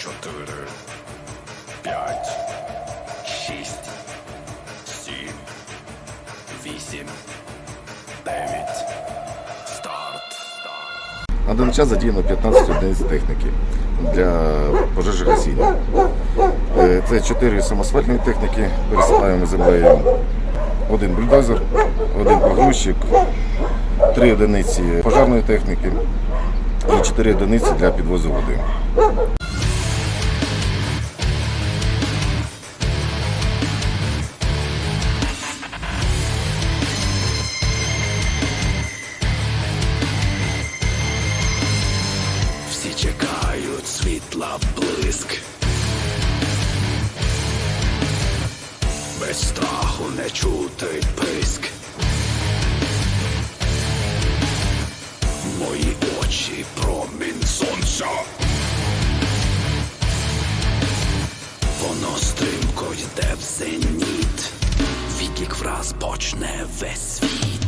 чотири, п'ять, шість, сім, вісім, дев'ять. Старт. На даний час задіяно 15 одиниць техніки для пожежогасіння. Е, Це 4 самосвальні техніки, пересипаємо землею один бульдозер, один погрузчик, 3 одиниці пожежної техніки і 4 одиниці для підвозу води. Світла блиск. Без страху не чути писк. Мої очі промінь сонця. Воно стрімко йде в зеніт. Відлік враз почне весь світ.